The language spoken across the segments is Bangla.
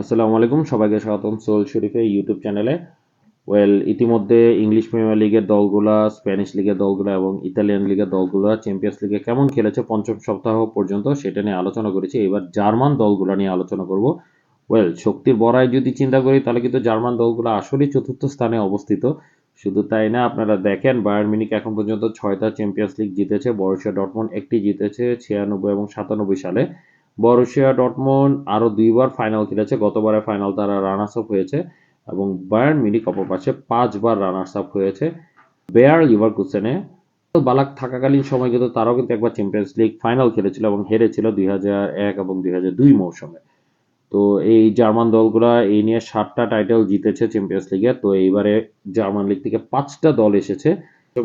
আসসালামু আলাইকুম, সবাইকে স্বাগতম সোল শরীফের ইউটিউব চ্যানেলে ওয়েল ইতিমধ্যে ইংলিশ প্রিমিয়ার লিগের দলগুলা স্প্যানিশ লিগের দলগুলো এবং ইতালিয়ান লিগের দলগুলো চ্যাম্পিয়ন্স লিগে কেমন খেলেছে পঞ্চম সপ্তাহ পর্যন্ত সেটা নিয়ে আলোচনা করেছি। এবার জার্মান দলগুলো নিয়ে আলোচনা করব। ওয়েল শক্তির বড়াই যদি চিন্তা করি, তাহলে কিন্তু জার্মান দলগুলো আসলেই চতুর্থ স্থানে অবস্থিত। শুধু তাই না, আপনারা দেখেন বায়ার মিনিক এখন পর্যন্ত ছয়টা চ্যাম্পিয়ন্স লিগ জিতেছে বরসিয়া ডটমন্ড একটি জিতেছে ছিয়ানব্বই এবং সাতানব্বই সালে। বরুশিয়া ডটমন্ড আরও দুইবার ফাইনাল খেলেছে। গতবারে ফাইনাল তারা রানার্স আপ হয়েছে এবং বায়ার্ন মিনিক অপর পাশে পাঁচবার রানার্স আপ হয়েছে বেয়ার লিভার কুসেনে বালাক থাকাকালীন সময় কিন্তু তারাও কিন্তু একবার চ্যাম্পিয়ন্স লিগ ফাইনাল খেলেছিল এবং হেরেছিল দুই হাজার এক এবং দুই হাজার দুই মৌসুমে। তো এই জার্মান দলগুলা এই নিয়ে সাতটা টাইটেল জিতেছে চ্যাম্পিয়ন্স লিগে তো এইবারে জার্মান লিগ থেকে পাঁচটা দল এসেছে।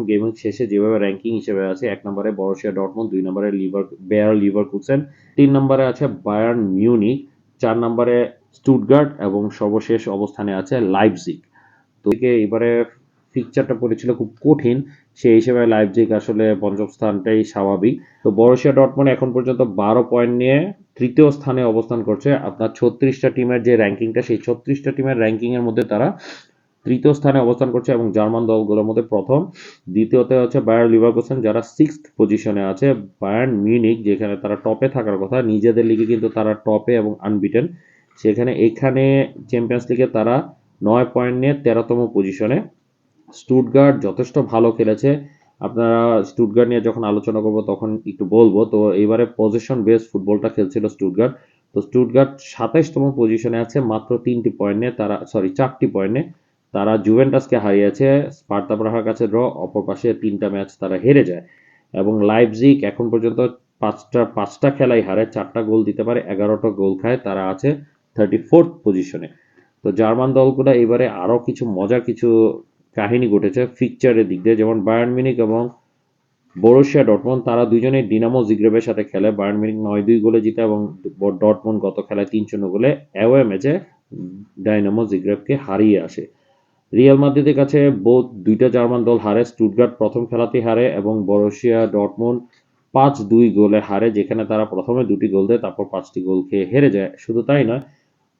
গেমিং শেষে যেভাবে র্যাঙ্কিং হিসেবে আছে, এক নম্বরে বরসিয়া ডটমন্ড দুই নম্বরে লিভার বেয়ার লিভার কুসেন তিন নম্বরে আছে বায়ার্ন মিউনিক, চার নম্বরে স্টুটগার্ড এবং সর্বশেষ অবস্থানে আছে লাইপজিগ। তো এবারে ফিকচারটা পড়েছিল খুব কঠিন, সেই হিসেবে লাইপজিগ আসলে পঞ্চম স্থানটাই স্বাভাবিক। তো বরসিয়া ডটমন্ড এখন পর্যন্ত বারো পয়েন্ট নিয়ে তৃতীয় স্থানে অবস্থান করছে। আপনার ছত্রিশটা টিমের যে র্যাঙ্কিংটা সেই ছত্রিশটা টিমের র্যাঙ্কিংয়ের মধ্যে তারা তৃতীয় স্থানে অবস্থান করছে এবং জার্মান দলগুলোর মধ্যে প্রথম। দ্বিতীয়তে হচ্ছে বায়ার লিভারকুসেন, যারা সিক্স পজিশনে আছে বায়ার্ন মিউনিক যেখানে তারা টপে থাকার কথা। নিজেদের লিগে কিন্তু তারা টপে এবং আনবিটেন সেখানে এখানে চ্যাম্পিয়ন্স লিগে তারা নয় পয়েন্ট নিয়ে তেরোতম পজিশনে স্টুটগার্ড যথেষ্ট ভালো খেলেছে। আপনারা স্টুটগার্ড নিয়ে যখন আলোচনা করব তখন একটু বলব, তো এবারে পজিশন বেস ফুটবলটা খেলছিল স্টুটগার্ড তো স্টুটগার্ড সাতাইশতম পজিশনে আছে, মাত্র তিনটি পয়েন্ট নিয়ে তারা সরি চারটি পয়েন্ট নিয়ে। তারা জুভেন্টাসকে হারিয়েছে, স্পার্তা প্রাহার কাছে ড্র অপর পাশে তিনটা ম্যাচ তারা হেরে যায়। এবং লাইভজিক এখন পর্যন্ত পাঁচটা পাঁচটা খেলাই হারে চারটা গোল দিতে পারে, এগারোটা গোল খায়, তারা আছে থার্টি ফোর্থ পজিশনে তো জার্মান দলগুলো এবারে আরও কিছু মজার কিছু কাহিনী ঘটেছে ফিকচারের দিক দিয়ে। যেমন বায়ার্ন মিনিক এবং বরুশিয়া ডটমন তারা দুজনেই ডিনামো জিগ্রেবের সাথে খেলে। বায়ার্ন মিনিক নয় দুই গোলে জিতে এবং ডটমন গত খেলায় তিন শূন্য গোলে অ্যাওয়ে ম্যাচে ডাইনামো জিগ্রেবকে হারিয়ে আসে। রিয়াল মাদ্রিদের কাছে বোধ দুইটা জার্মান দল হারে, স্টুটগার্ট প্রথম খেলাতেই হারে এবং বরসিয়া ডটমুন পাঁচ দুই গোলে হারে, যেখানে তারা প্রথমে দুটি গোল দেয়, তারপর পাঁচটি গোল খেয়ে হেরে যায়। শুধু তাই নয়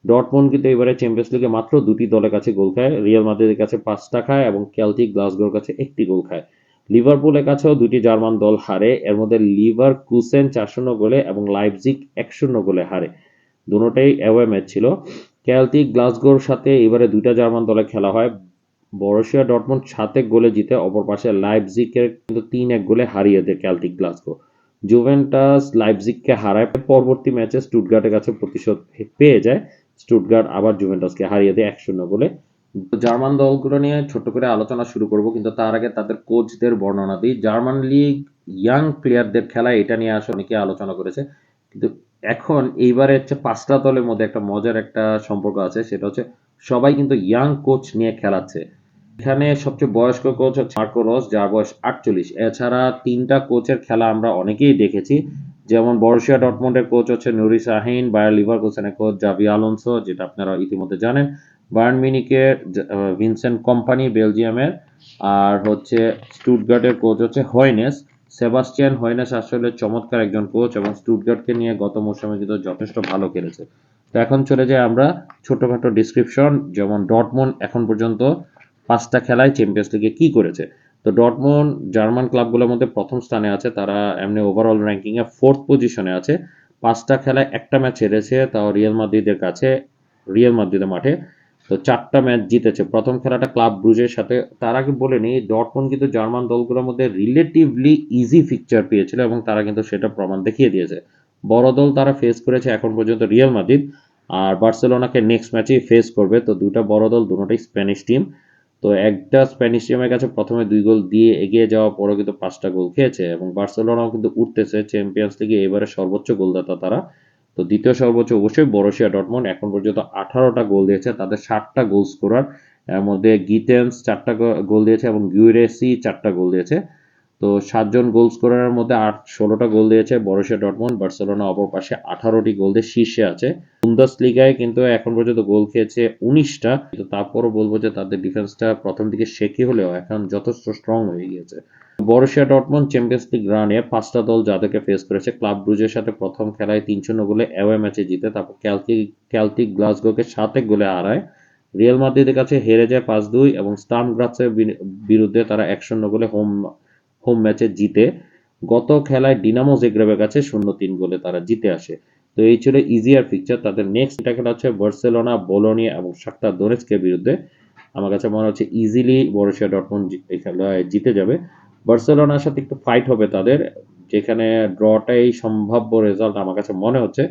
ডটমন্ড কিন্তু এবারে চ্যাম্পিয়ন্স লিগে মাত্র দুটি দলের কাছে গোল খায়। রিয়াল মাদ্রিদের কাছে পাঁচটা খায় এবং ক্যালটিক গ্লাসগোর কাছে একটি গোল খায়। লিভারপুলের কাছেও দুটি জার্মান দল হারে, এর মধ্যে লিভার কুসেন চার শূন্য গোলে এবং লাইভজিক এক শূন্য গোলে হারে। দুটোটাই অ্যাওয়ে ম্যাচ ছিল। ক্যালটিক গ্লাসগোর সাথে এবারে দুইটা জার্মান দলে খেলা হয়। বরসিয়া ডটমন্ড সাত এক গোলে জিতে অপর পাশে লাইভজিকের কিন্তু তিন এক গোলে হারিয়ে দেয় ক্যালটিক গ্লাসগো। জুভেন্টাস লাইভজিককে হারায়। পরবর্তী ম্যাচে স্টুটগার্টের কাছে প্রতিশোধ পেয়ে যায়। স্টুটগার্ট আবার জুভেন্টাসকে হারিয়ে দেয় এক শূন্য গোলে। জার্মান দলগুলো নিয়ে ছোট্ট করে আলোচনা শুরু করব, কিন্তু তার আগে তাদের কোচদের বর্ণনা দিই। জার্মান লিগ ইয়াং প্লেয়ারদের খেলা এটা নিয়ে আসলে অনেকে আলোচনা করেছে। কিন্তু এখন এইবারে হচ্ছে পাঁচটা দলের মধ্যে একটা মজার একটা সম্পর্ক আছে, সেটা হচ্ছে সবাই কিন্তু ইয়াং কোচ নিয়ে খেলাচ্ছে। এখানে সবচেয়ে বয়স্ক কোচ হচ্ছে মার্কো রস, যার বয়স আটচল্লিশ। এছাড়া তিনটা কোচের খেলা আমরা অনেকেই দেখেছি, যেমন বর্ষিয়া ডটমন্ডের কোচ হচ্ছে নুরি শাহিন, বায়ার লিভার কোচেনের কোচ জাভি আলোনসো, যেটা আপনারা ইতিমধ্যে জানেন। বায়ার্ন মিনিকের ভিনসেন্ট কোম্পানি, বেলজিয়ামের। আর হচ্ছে স্টুটগার্টের কোচ হচ্ছে হয়নেস। সেবাস্টিয়ান হয়নেস আসলে চমৎকার একজন কোচ এবং স্টুটগার্টকে নিয়ে গত মৌসুমে কিন্তু যথেষ্ট ভালো খেলেছে। তো এখন চলে যাই আমরা ছোটখাটো ডিসক্রিপশন যেমন ডটমন্ড এখন পর্যন্ত পাঁচটা খেলায় চ্যাম্পিয়ন্স লিগে কি করেছে? তো ডটমন্ড জার্মান ক্লাবগুলোর মধ্যে প্রথম স্থানে আছে, তারা এমনি ওভারঅল র্যাঙ্কিংয়ে ফোর্থ পজিশনে আছে। পাঁচটা খেলায় একটা ম্যাচ হেরেছে, তাও রিয়াল মাদ্রিদের কাছে রিয়াল মাদ্রিদের মাঠে। তো চারটা ম্যাচ জিতেছে। প্রথম খেলাটা ক্লাব ব্রুজের সাথে। তার আগে বলে নিই ডটমন্ড কিন্তু জার্মান দলগুলোর মধ্যে রিলেটিভলি ইজি ফিকচার পেয়েছিল এবং তারা কিন্তু সেটা প্রমাণ দেখিয়ে দিয়েছে। বড় দল তারা ফেস করেছে এখন পর্যন্ত রিয়াল মাদ্রিদ আর বার্সেলোনাকে নেক্সট ম্যাচেই ফেস করবে। তো দুটা বড় দল দুটোটাই স্প্যানিশ টিম তো একটা স্প্যানিশ টিমের কাছে প্রথমে দুই গোল দিয়ে এগিয়ে যাওয়ার পরও কিন্তু পাঁচটা গোল খেয়েছে এবং বার্সেলোনাও কিন্তু উঠতেছে চ্যাম্পিয়ন্স লিগে এবারে সর্বোচ্চ গোলদাতা তারা। তো দ্বিতীয় সর্বোচ্চ অবশ্যই বরসিয়া ডটমন্ড। এখন পর্যন্ত আঠারোটা গোল দিয়েছে, তাদের ষাটটা গোল স্কোরার এর মধ্যে গিটেন্স চারটা গোল দিয়েছে এবং গিউরেসি চারটা গোল দিয়েছে। তো সাতজন গোল স্কোরারের মধ্যে আট, ষোলোটা গোল দিয়েছে বরসিয়া ডটমন্ড বার্সেলোনা অপর পাশে আঠারোটি গোল দিয়ে শীর্ষে আছে। বুন্দাস লিগায় কিন্তু এখন পর্যন্ত গোল খেয়েছে উনিশটা। কিন্তু তারপরও বলব যে তাদের ডিফেন্সটা প্রথম দিকে শেখি হলেও এখন যথেষ্ট স্ট্রং হয়ে গিয়েছে। বরুসিয়া ডর্টমুন্ড চ্যাম্পিয়ন্স লিগ রানে পাঁচটা দল যাদেরকে ফেস করেছে। ক্লাব ব্রুজের সাথে প্রথম খেলায় তিন শূন্য গোলে অ্যাওয়ে ম্যাচে জিতে তারপর ক্যালটি ক্যালটিক গ্লাসগোকে সাত এক গোলে হারায়। রিয়াল মাদ্রিদের কাছে হেরে যায় পাঁচ দুই এবং স্টার্ম গ্রাসের বিরুদ্ধে তারা এক শূন্য গোলে হোম হোম ম্যাচে জিতে গত খেলায় ডিনামো জেগ্রেবের কাছে শূন্য তিন গোলে তারা জিতে আসে। তো এই ছিল ইজিয়ার পিকচার তাদের নেক্সট এটা খেলা হচ্ছে বার্সেলোনা, বোলোনিয়া এবং শাক্তার দোনেস্কের বিরুদ্ধে। আমার কাছে মনে হচ্ছে ইজিলি বরুসিয়া ডটমন্ড এই খেলায় জিতে যাবে। বার্সেলোনার সাথে একটু ফাইট হবে তাদের। যেখানে ড্রটাই সম্ভাব্য রেজাল্ট আমার কাছে মনে হচ্ছে।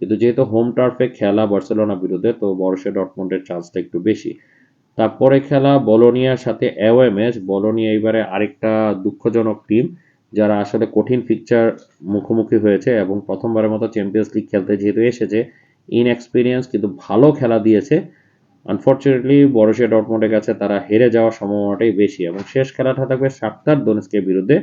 কিন্তু যেহেতু হোম টার্ফে খেলা বার্সেলোনা বিরুদ্ধে, তো বরুসিয়া ডটমন্ডের চান্সটা একটু বেশি। তারপরে খেলা বলোনিয়ার সাথে অ্যাওয়ে ম্যাচ বলোনিয়া এবারে আরেকটা দুঃখজনক টিম যারা আসলে কঠিন ফিকচার মুখোমুখি হয়েছে এবং প্রথমবারের মতো চ্যাম্পিয়ন্স লিগ খেলতে যেহেতু এসেছে ইনএক্সপিরিয়েন্স কিন্তু ভালো খেলা দিয়েছে। আনফর্চুনেটলি বরসিয়া ডটমন্ডের কাছে তারা হেরে যাওয়ার সম্ভাবনাটাই বেশি এবং শেষ খেলাটা থাকবে সাক্তার দোনেস্কের বিরুদ্ধে,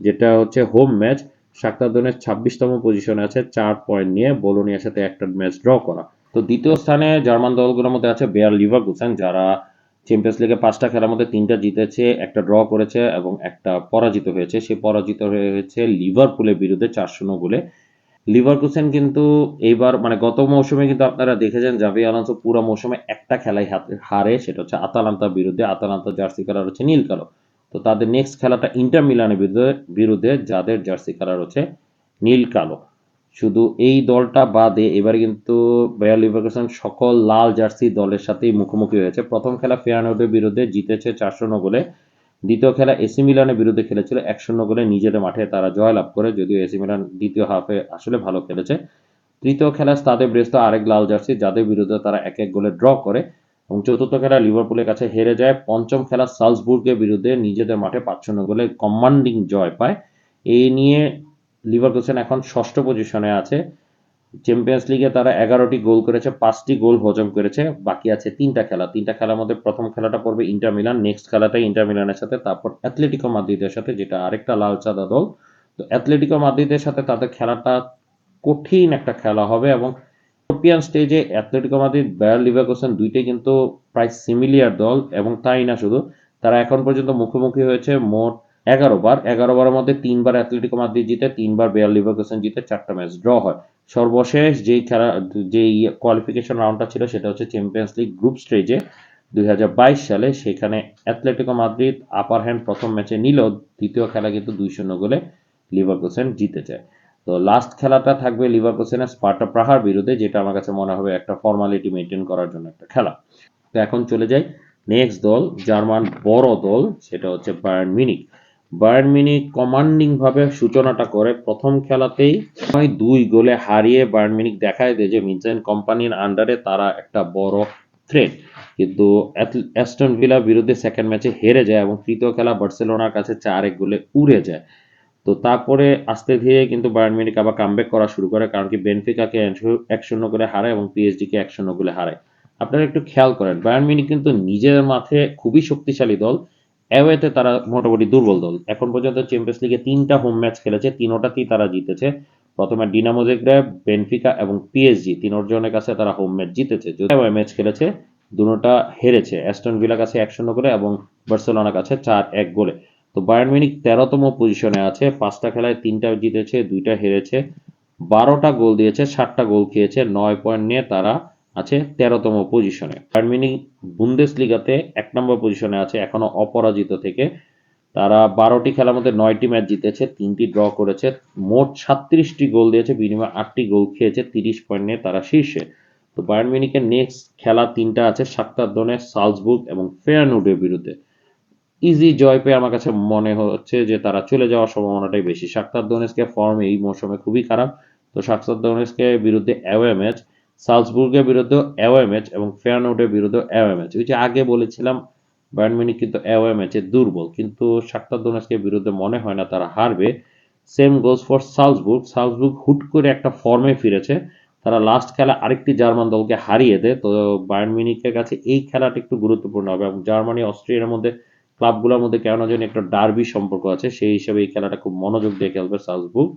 যেটা হচ্ছে হোম ম্যাচ সাক্তার দোনেস ছাব্বিশতম পজিশনে আছে, চার পয়েন্ট নিয়ে বোলোনিয়ার সাথে একটা ম্যাচ ড্র করা। তো দ্বিতীয় স্থানে জার্মান দলগুলোর মধ্যে আছে বেয়ার লিভারকুসেন যারা চ্যাম্পিয়ন্স লিগে পাঁচটা খেলার মধ্যে তিনটা জিতেছে, একটা ড্র করেছে এবং একটা পরাজিত হয়েছে। সে পরাজিত হয়েছে লিভারপুলের বিরুদ্ধে চার শূন্য গোলে। লিভারকুসেন কিন্তু এইবার মানে গত মৌসুমে কিন্তু আপনারা দেখেছেন জাভি আলান্সো পুরো মৌসুমে একটা খেলাই হারে, সেটা হচ্ছে আতালান্তার বিরুদ্ধে। আতালান্তা জার্সি কালার হচ্ছে নীল কালো। তো তাদের নেক্সট খেলাটা ইন্টার মিলানের বিরুদ্ধে বিরুদ্ধে যাদের জার্সি কালার হচ্ছে নীল কালো। শুধু এই দলটা বাদে এবার কিন্তু বেয়ার লিভারকুসেন সকল লাল জার্সি দলের সাথেই মুখোমুখি হয়েছে। প্রথম খেলা ফেয়ানোডের বিরুদ্ধে জিতেছে চারশো গোলে। দ্বিতীয় খেলা এসি মিলানের বিরুদ্ধে খেলেছিল এক শূন্য গোলে নিজেদের মাঠে তারা জয়লাভ করে, যদিও এসি মিলান দ্বিতীয় হাফে আসলে ভালো খেলেছে। তৃতীয় খেলা স্তাদে ব্রেস্তো আরেক লাল জার্সি, যাদের বিরুদ্ধে তারা এক এক গোলে ড্র করে। এবং চতুর্থ খেলা লিভারপুলের কাছে হেরে যায়। পঞ্চম খেলা সালসবুর্গের বিরুদ্ধে নিজেদের মাঠে পাঁচ শূন্য গোলে কমান্ডিং জয় পায়। এই নিয়ে লিভারকুসেন এখন ষষ্ঠ পজিশনে আছে। চ্যাম্পিয়ন্স লিগে তারা এগারোটি গোল করেছে, পাঁচটি গোল হজম করেছে, বাকি আছে তিনটা খেলা। তিনটা খেলার মধ্যে প্রথম খেলাটা পড়বে ইন্টার মিলান, নেক্সট খেলাটা ইন্টার মিলানের সাথে, তারপর অ্যাথলেটিকো মাদ্রিদের সাথে, যেটা আরেকটা লাল চাঁদা দল। তো অ্যাথলেটিকো মাদ্রিদের সাথে তাদের খেলাটা কঠিন একটা খেলা হবে এবং ইউরোপিয়ান স্টেজে অ্যাথলেটিকো মাদ্রিদ, বায়ার লিভারকুসেন দুইটাই কিন্তু প্রায় সিমিলিয়ার দল এবং তাই না শুধু? তারা এখন পর্যন্ত মুখোমুখি হয়েছে মোট এগারো বার, এগারো বারের মধ্যে তিনবার অ্যাথলেটিকো মাদ্রিদ জিতে, তিনবার বেয়ার লিভারকুসেন জিতে চারটা ম্যাচ ড্র হয়। সর্বশেষ যেই খেলা, যেই কোয়ালিফিকেশন রাউন্ডটা ছিল সেটা হচ্ছে চ্যাম্পিয়ন্স লিগ গ্রুপ স্টেজে দুই হাজার বাইশ সালে। সেখানে অ্যাথলেটিকো মাদ্রিদ আপার হ্যান্ড প্রথম ম্যাচে নিল দ্বিতীয় খেলা কিন্তু দুই শূন্য গোলে লিভারকুসেন জিতে যায়। তো লাস্ট খেলাটা থাকবে লিভারকুসেনের স্পার্টা প্রাহার বিরুদ্ধে, যেটা আমার কাছে মনে হবে একটা ফর্মালিটি মেনটেন করার জন্য একটা খেলা। তো এখন চলে যাই নেক্সট দল, জার্মান বড় দল, সেটা হচ্ছে বায়ার্ন মিনিক বায়ার্ন কমান্ডিং ভাবে সূচনাটা করে। প্রথম খেলাতেই দুই গোলে হারিয়ে বায়ার্ন মিনিক দেখায় দেয় যে মিনসেন কোম্পানির আন্ডারে তারা একটা বড় থ্রেট কিন্তু অ্যাস্টন ভিলার বিরুদ্ধে সেকেন্ড ম্যাচে হেরে যায় এবং তৃতীয় খেলা বার্সেলোনার কাছে চার এক গোলে উড়ে যায়। তো তারপরে আস্তে ধীরে কিন্তু বায়ার্ন মিনিক আবার কামব্যাক করা শুরু করে, কারণ কি বেনফিকাকে এক শূন্য করে হারায় এবং পিএসডিকে এক শূন্য গোলে হারায়। আপনারা একটু খেয়াল করেন বায়ার্ন মিনিক কিন্তু নিজের মাঠে খুবই শক্তিশালী দল। অ্যাওয়েতে তারা মোটামুটি দুর্বল দল। এখন পর্যন্ত চ্যাম্পিয়ন্স লিগে তিনটা হোম ম্যাচ খেলেছে, তিনোটাতেই তারা জিতেছে। প্রথমে ডিনামো জেগ্রেব বেনফিকা এবং পিএসজি তিনজনের কাছে তারা হোম ম্যাচ জিতেছে। অ্যাওয়ে ম্যাচ খেলেছে দুটোটা হেরেছে। অ্যাস্টন ভিলার কাছে এক শূন্য করে এবং বার্সেলোনার কাছে চার এক গোলে। তো বায়ার্ন মিনিক তেরোতম পজিশনে আছে, পাঁচটা খেলায় তিনটা জিতেছে, দুইটা হেরেছে, বারোটা গোল দিয়েছে, সাতটা গোল খেয়েছে, নয় পয়েন্ট নিয়ে তারা আছে তেরোতম পজিশনে মিনিক বুন্দেস লিগাতে এক নম্বর পজিশনে আছে, এখনও অপরাজিত থেকে। তারা বারোটি খেলার মধ্যে নয়টি ম্যাচ জিতেছে, তিনটি ড্র করেছে। মোট সাতত্রিশটি গোল দিয়েছে, বিনিময়ে আটটি গোল খেয়েছে, তিরিশ পয়েন্ট নিয়ে তারা শীর্ষে। তো বায়ার্ন নেক্সট খেলা তিনটা আছে সাক্তার দনে সালসবুর্গ এবং ফেয়ারনুডের বিরুদ্ধে। ইজি জয় পেয়ে আমার কাছে মনে হচ্ছে যে তারা চলে যাওয়ার সম্ভাবনাটাই বেশি। সাক্তার দোনেসকে ফর্ম এই মৌসুমে খুবই খারাপ। তো সাক্তার দোনেসকে বিরুদ্ধে অ্যাওয়ে ম্যাচ সালসবুর্গের বিরুদ্ধে অ্যাওয়ে ম্যাচ এবং ফেয়ারনোটের বিরুদ্ধে অ্যাওয়ে ম্যাচ ওই যে আগে বলেছিলাম বায়ার্ন কিন্তু অ্যাওয়ে ম্যাচে দুর্বল, কিন্তু সাক্তার দোনেসকে বিরুদ্ধে মনে হয় না তারা হারবে। Same goals for Salzburg. Salzburg হুট করে একটা ফর্মে ফিরেছে। তারা লাস্ট খেলা আরেকটি জার্মান দলকে হারিয়ে দেয়। তো বায়ার্ন কাছে এই খেলাটা একটু গুরুত্বপূর্ণ হবে এবং জার্মানি, অস্ট্রিয়ার মধ্যে ক্লাবগুলোর মধ্যে কেন যেন একটা ডার্বি সম্পর্ক আছে। সেই হিসেবে এই খেলাটা খুব মনোযোগ দিয়ে খেলবে সালসবুর্গ।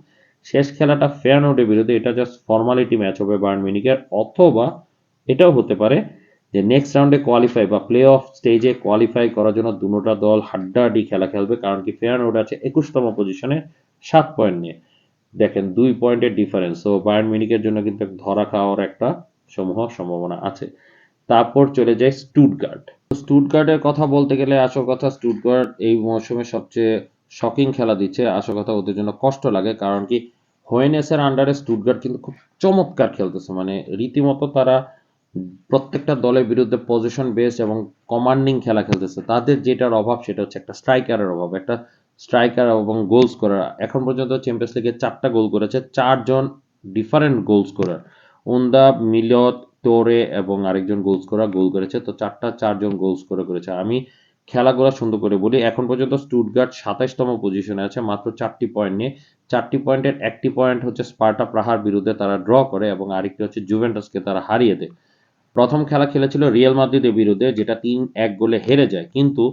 শেষ খেলাটা ফেয়ারনোটের বিরুদ্ধে, এটা জাস্ট ফর্মালিটি ম্যাচ হবে বায়ার্ন মিউনিকের অথবা এটাও হতে পারে যে নেক্সট রাউন্ডে কোয়ালিফাই বা প্লে অফ স্টেজে কোয়ালিফাই করার জন্য দুটোটা দল হাড্ডাহাড্ডি খেলা খেলবে, কারণ কি ফেয়ারনোড আছে একুশতম পজিশনে সাত পয়েন্ট নিয়ে। দেখেন, দুই পয়েন্টের ডিফারেন্স তো বায়ার্ন মিউনিকের জন্য কিন্তু ধরা খাওয়ার একটা সমূহ সম্ভাবনা আছে। তারপর চলে যায় স্টুটগার্ড স্টুটগার্ডের কথা বলতে গেলে আসল কথা স্টুটগার্ড এই মৌসুমে সবচেয়ে শকিং খেলা দিচ্ছে। আসল কথা, ওদের জন্য কষ্ট লাগে, কারণ কি হোয়েনেসের আন্ডারে স্টুটগার্ড কিন্তু খুব চমৎকার খেলতেছে। মানে রীতিমতো তারা প্রত্যেকটা দলের বিরুদ্ধে পজিশন বেসড এবং কমান্ডিং খেলা খেলতেছে। তাদের যেটার অভাব, সেটা হচ্ছে একটা স্ট্রাইকারের অভাব, একটা স্ট্রাইকার এবং গোলস করার এখন পর্যন্ত চ্যাম্পিয়ন্স লিগে চারটা গোল করেছে, চারজন ডিফারেন্ট গোলস করার উন্দা মিলত তোরে এবং আরেকজন গোলস করা গোল করেছে। তো চারটা, চারজন গোলস করে করেছে। আমি খেলাগুলো সুন্দর করে বলি। এখন পর্যন্ত স্টুটগার্ড সাতাইশতম পজিশনে আছে, মাত্র চারটি পয়েন্ট নিয়ে। চারটি পয়েন্টের একটি পয়েন্ট হচ্ছে স্পার্টা প্রাহার বিরুদ্ধে তারা ড্র করে এবং আরেকটি হচ্ছে জুভেন্টাসকে তারা হারিয়ে দেয়। প্রথম খেলা খেলেছিল রিয়াল মাদ্রিদের বিরুদ্ধে, যেটা তিন এক গোলে হেরে যায়। কিন্তু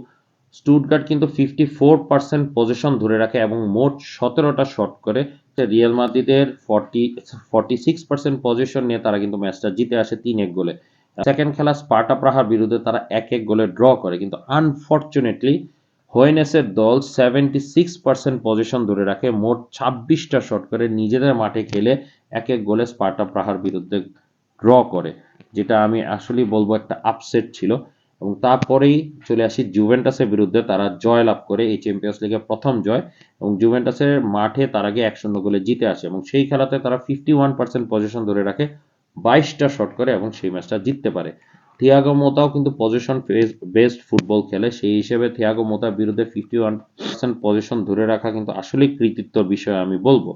স্টুটগার্ড কিন্তু ফিফটি ফোর পার্সেন্ট পজিশন ধরে রাখে এবং মোট সতেরোটা শট করে। রিয়াল মাদ্রিদের forty forty six percent possession নিয়ে তারা কিন্তু ম্যাচটা জিতে আসে তিন এক গোলে। সেকেন্ড খেলা স্পার্টা প্রাহার বিরুদ্ধে তারা এক এক গোলে ড্র করে, কিন্তু আনফর্চুনেটলি হোয়েনেসের দল সেভেন্টি সিক্স পার্সেন্ট পজিশন ধরে রাখে, মোট ছাব্বিশটা শট করে, নিজেদের মাঠে খেলে এক এক গোলে স্পার্টা প্রাহার বিরুদ্ধে ড্র করে, যেটা আমি আসলেই বলব একটা আপসেট ছিল। এবং তারপরেই চলে আসি জুভেন্টাসের বিরুদ্ধে, তারা জয় লাভ করে এই চ্যাম্পিয়ন্স লিগের প্রথম জয়। এবং জুভেন্টাসের মাঠে তার আগে এক শূন্য গোলে জিতে আসে, এবং সেই খেলাতে তারা ফিফটি ওয়ান পার্সেন্ট পজিশন ধরে রাখে। বাইশটা শট করে এবং সেই ম্যাচটা জিততে পারে। থিয়াগো মোতাও কিন্তু পজিশন বেস্ট ফুটবল খেলে। সেই হিসেবে থিয়াগো মোতার বিরুদ্ধে ফিফটি ওয়ান পার্সেন্ট পজিশন ধরে রাখা কিন্তু আসলেই কৃতিত্বর বিষয় আমি বলব।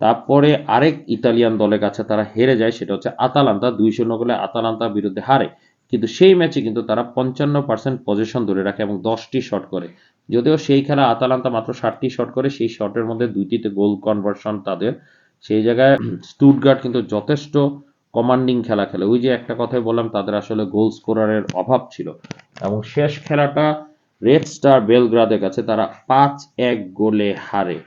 তারপরে আরেক ইতালিয়ান দলের কাছে তারা হেরে যায়, সেটা হচ্ছে আতালান্তা। দুই শূন্য গোলে আতালান্তার বিরুদ্ধে হারে। কিন্তু সেই ম্যাচে কিন্তু তারা পঞ্চান্ন পার্সেন্ট পজিশন ধরে রাখে এবং দশটি শট করে। যদিও সেই খেলা আতালান্তা মাত্র ষাটটি শট করে, সেই শটের মধ্যে দুইটিতে গোল কনভার্সন তাদের। সেই জায়গায় স্টুটগার্ড কিন্তু যথেষ্ট কমান্ডিং খেলা খেলে। ওই যে একটা কথাই বললাম, তাদের আসলে গোল স্কোরারের অভাব ছিল। এবং শেষ খেলাটা রেড স্টার বেলগ্রাদের কাছে তারা পাঁচ এক গোলে হারে।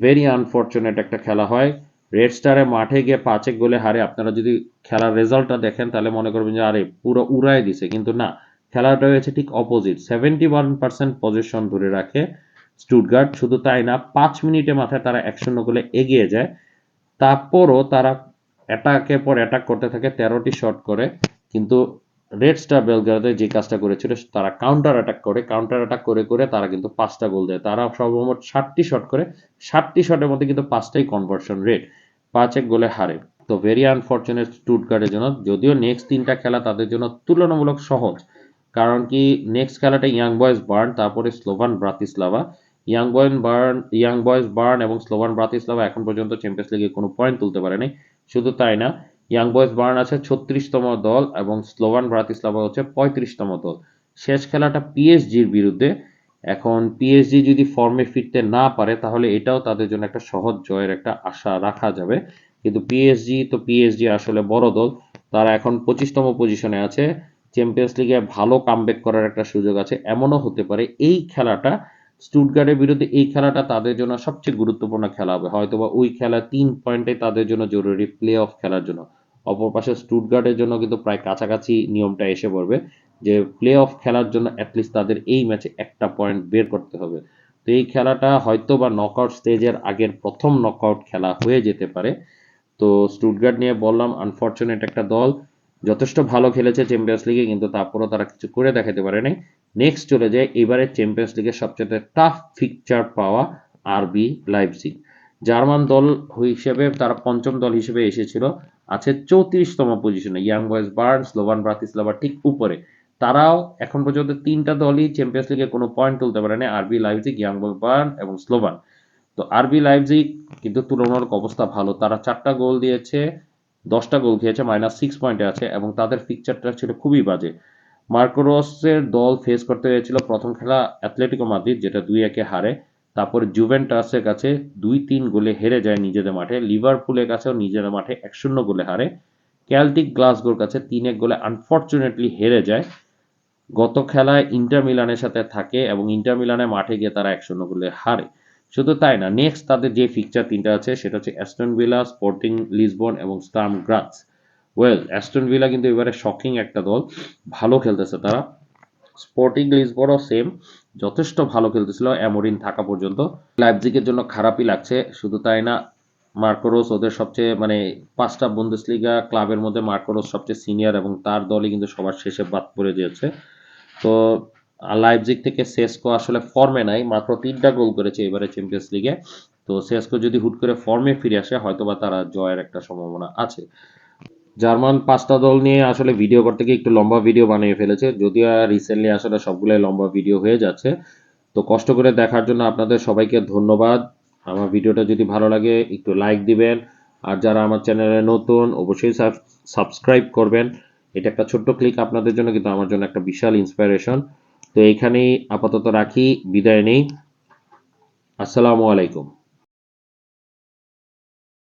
ভেরি আনফর্চুনেট একটা খেলা হয়। রেড স্টারে মাঠে গিয়ে পাঁচ এক গোলে হারে। আপনারা যদি খেলার রেজাল্টটা দেখেন, তাহলে মনে করবেন যে, আরে, পুরো উড়াই দিছে। কিন্তু না, খেলাটা হয়েছে ঠিক opposite seventy one percent possession ধরে রাখে স্টুটগার্ড শুধু তাই না, পাঁচ মিনিটের মাথায় তারা এক শূন্য গোলে এগিয়ে যায়। তারপরও তারা অ্যাটাকের পর অ্যাটাক করতে থাকে তেরোটি শট করে, কিন্তু রেড স্টার বেলগ্রাদে যে কাজটা করেছিল, তারা কাউন্টার অ্যাটাক করে কাউন্টার অ্যাটাক করে করে তারা কিন্তু পাঁচটা গোল দেয়। তারা সর্বমোট ষাটটি শট করে ষাটটি শটের মধ্যে কিন্তু পাঁচটাই কনভার্সন রেট পাঁচ এক গোলে হারে। তো ভেরি আনফর্চুনেট স্টুটগার্ডের জন্য, যদিও নেক্সট তিনটা খেলা তাদের জন্য তুলনামূলক সহজ, কারণ কি নেক্সট খেলাটা ইয়াং বয়েজ বার্ন তারপরে Slovan Bratislava young boys Bern young boys Bern এবং স্লোভান ব্রাতিস্লাভা এখন পর্যন্ত চ্যাম্পিয়ন্স লিগে কোনো পয়েন্ট তুলতে পারেনি। শুধু তাই না ইয়াং বয়েজ বার্ন আছে ছত্রিশতম দল এবং স্লোভান ব্রাতিস্লাভা হচ্ছে পঁয়ত্রিশতম দল। শেষ খেলাটা পিএসজির বিরুদ্ধে। এখন পিএসজি যদি ফর্মে ফিরতে না পারে, তাহলে এটাও তাদের জন্য একটা সহজ জয়ের একটা আশা রাখা যাবে। কিন্তু পিএসজি তো পিএসজি আসলে বড় দল। তারা এখন পঁচিশতম পজিশনে আছে। চ্যাম্পিয়ন্স লিগে ভালো কামব্যাক করার একটা সুযোগ আছে। এমনও হতে পারে এই খেলাটা স্টুটগার্ডের বিরুদ্ধে এই খেলাটা তাদের জন্য সবচেয়ে গুরুত্বপূর্ণ খেলা হবে। হয়তোবা ওই খেলা তিন পয়েন্টে তাদের জন্য জরুরি প্লে অফ খেলার জন্য। অপর পাশে স্টুটগার্ডের জন্য কিন্তু প্রায় কাছাকাছি নিয়মটা এসে পড়বে যে প্লে অফ খেলার জন্য অ্যাটলিস্ট তাদের এই ম্যাচে একটা পয়েন্ট বের করতে হবে। তো এই খেলাটা হয়তো বা নকআউট স্টেজের আগের প্রথম নকআউট খেলা হয়ে যেতে পারে। তো স্টুটগার্ড নিয়ে বললাম আনফর্চুনেট একটা দল। যথেষ্ট ভালো খেলেছে চ্যাম্পিয়ন্স লিগে কিন্তু তারপরও তারা কিছু করে দেখাতে পারেনি। নেক্সট চলে যায় এবারে চ্যাম্পিয়ন্স লিগের সবচেয়ে টাফ ফিকচার পাওয়া আরবি লাইভসিং জার্মান দল হিসেবে তারা পঞ্চম দল হিসেবে এসেছিল, আছে চৌত্রিশতম পজিশনে young boys Bern Slovan Bratislava ঠিক উপরে। তারাও এখন পর্যন্ত তিনটা দলই চ্যাম্পিয়ন্স লিগে কোনো পয়েন্ট তুলতে পারেনি আরবি লাইভজিক ইয়াং বয়েজ বার্ন এবং স্লোভান তো আরবি লাইভজিক কিন্তু তুলনামূলক অবস্থা ভালো। তারা চারটা গোল দিয়েছে, দশটা গোল খেয়েছে মাইনাস সিক্স পয়েন্টে আছে এবং তাদের পিকচারটা ছিল খুবই বাজে। মার্কোরসের দল ফেস করতে হয়েছিল প্রথম খেলা অ্যাথলেটিকো মাদ্রিদ, যেটা দুই একে হারে। তারপর জুভেন্টাসের কাছে দুই তিন গোলে হেরে যায় নিজেদের মাঠে। লিভারপুলের কাছেও নিজেদের মাঠে এক শূন্য গোলে হারে। ক্যালটিক গ্লাসগোর কাছে তিন এক গোলে আনফর্চুনেটলি হেরে যায়। গত খেলায় ইন্টার মিলানের সাথে থাকে এবং ইন্টার মিলানের মাঠে গিয়ে তারা এক শূন্য গোলে হারে। শুধু তাই না নেক্সট তাদের যে ফিকচার তিনটা আছে, সেটা হচ্ছে অ্যাস্টন ভিলা স্পোর্টিং লিসবন এবং Sturm Graz well Aston Villa কিন্তু এবারে শকিং একটা দল। ভালো খেলতেছে তারা। স্পোর্টিং লিসবনও সেম যথেষ্ট ভালো খেলতেছিল অ্যামোরিন থাকা পর্যন্ত। লাইপজিগের জন্য খারাপই লাগছে, শুধু তাই না মার্কোরোস ওদের সবচেয়ে মানে পাঁচটা বন্দেসলিগা ক্লাবের মধ্যে মার্কোরোস সবচেয়ে সিনিয়র এবং তার দলই কিন্তু সবার শেষে বাদ পড়ে দিয়েছে তো লাইপজিগ থেকে সেসকো আসলে ফর্মে নাই, মাত্র তিনটা গোল করেছে এবারে চ্যাম্পিয়ন্স লিগে তো সেসকো যদি হুট করে ফর্মে ফিরে আসে, হয়তোবা তারা জয়ের একটা সম্ভাবনা আছে। জার্মান পাঁচটা দল নিয়ে আসলে ভিডিও করতে গিয়ে একটু লম্বা ভিডিও বানিয়ে ফেলেছে। যদিও রিসেন্টলি আসলে সবগুলাই লম্বা ভিডিও হয়ে যাচ্ছে। তো কষ্ট করে দেখার জন্য আপনাদের সবাইকে ধন্যবাদ। আমার ভিডিওটা যদি ভালো লাগে, একটু লাইক দিবেন। আর যারা আমার চ্যানেলে নতুন, অবশ্যই সাবস্ক্রাইব করবেন। এটা একটা ছোট্ট ক্লিক আপনাদের জন্য, কিন্তু আমার জন্য একটা বিশাল ইন্সপিরেশন তো এইখানেই আপাতত রাখি, বিদায় নেই। আসসালামু আলাইকুম।